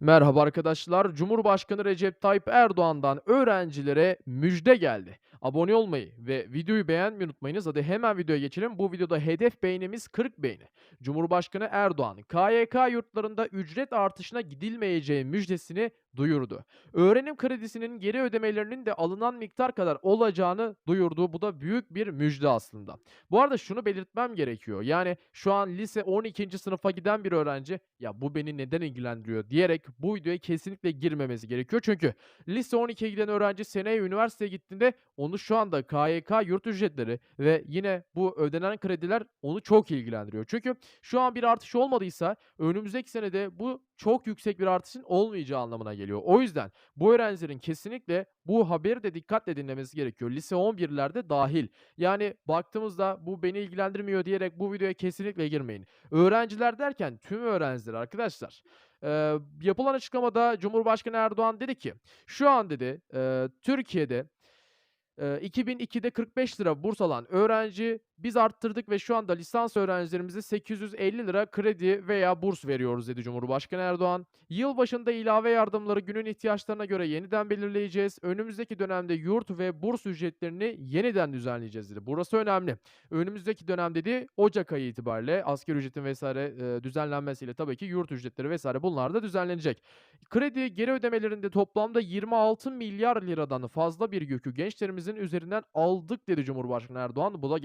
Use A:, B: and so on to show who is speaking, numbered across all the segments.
A: Merhaba arkadaşlar. Cumhurbaşkanı Recep Tayyip Erdoğan'dan öğrencilere müjde geldi. Abone olmayı ve videoyu beğenmeyi unutmayınız. Hadi hemen videoya geçelim. Bu videoda hedef beğenimiz 40 beğeni. Cumhurbaşkanı Erdoğan, KYK yurtlarında ücret artışına gidilmeyeceği müjdesini duyurdu. Öğrenim kredisinin geri ödemelerinin de alınan miktar kadar olacağını duyurdu. Bu da büyük bir müjde aslında. Bu arada şunu belirtmem gerekiyor. Yani şu an lise 12. sınıfa giden bir öğrenci ya bu beni neden ilgilendiriyor diyerek bu videoya kesinlikle girmemesi gerekiyor. Çünkü lise 12'ye giden öğrenci seneye üniversiteye gittiğinde onu şu anda KYK yurt ücretleri ve yine bu ödenen krediler onu çok ilgilendiriyor. Çünkü şu an bir artış olmadıysa önümüzdeki senede bu çok yüksek bir artışın olmayacağı anlamına geliyor. O yüzden bu öğrencilerin kesinlikle bu haberi de dikkatle dinlemesi gerekiyor. Lise 11'lerde dahil. Yani baktığımızda bu beni ilgilendirmiyor diyerek bu videoya kesinlikle girmeyin. Öğrenciler derken tüm öğrenciler arkadaşlar. Eee, yapılan açıklamada Cumhurbaşkanı Erdoğan dedi ki, şu an dedi eee, Türkiye'de eee, 2002'de 45 lira burs alan öğrenci biz arttırdık ve şu anda lisans öğrencilerimize 850 lira kredi veya burs veriyoruz dedi Cumhurbaşkanı Erdoğan. Yılbaşında ilave yardımları günün ihtiyaçlarına göre yeniden belirleyeceğiz. Önümüzdeki dönemde yurt ve burs ücretlerini yeniden düzenleyeceğiz dedi. Burası önemli. Önümüzdeki dönem dedi Ocak ayı itibariyle asgari ücretin vesaire eee, düzenlenmesiyle tabii ki yurt ücretleri vesaire bunlar da düzenlenecek. Kredi geri ödemelerinde toplamda 26 milyar liradan fazla bir yükü gençlerimizin üzerinden aldık dedi Cumhurbaşkanı Erdoğan. Bu da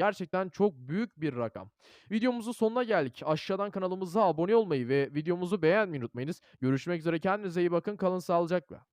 A: gerçekten çok büyük bir rakam. Videomuzun sonuna geldik. Aşağıdan kanalımıza abone olmayı ve videomuzu beğenmeyi unutmayınız. Görüşmek üzere kendinize iyi bakın. Kalın sağlıcakla.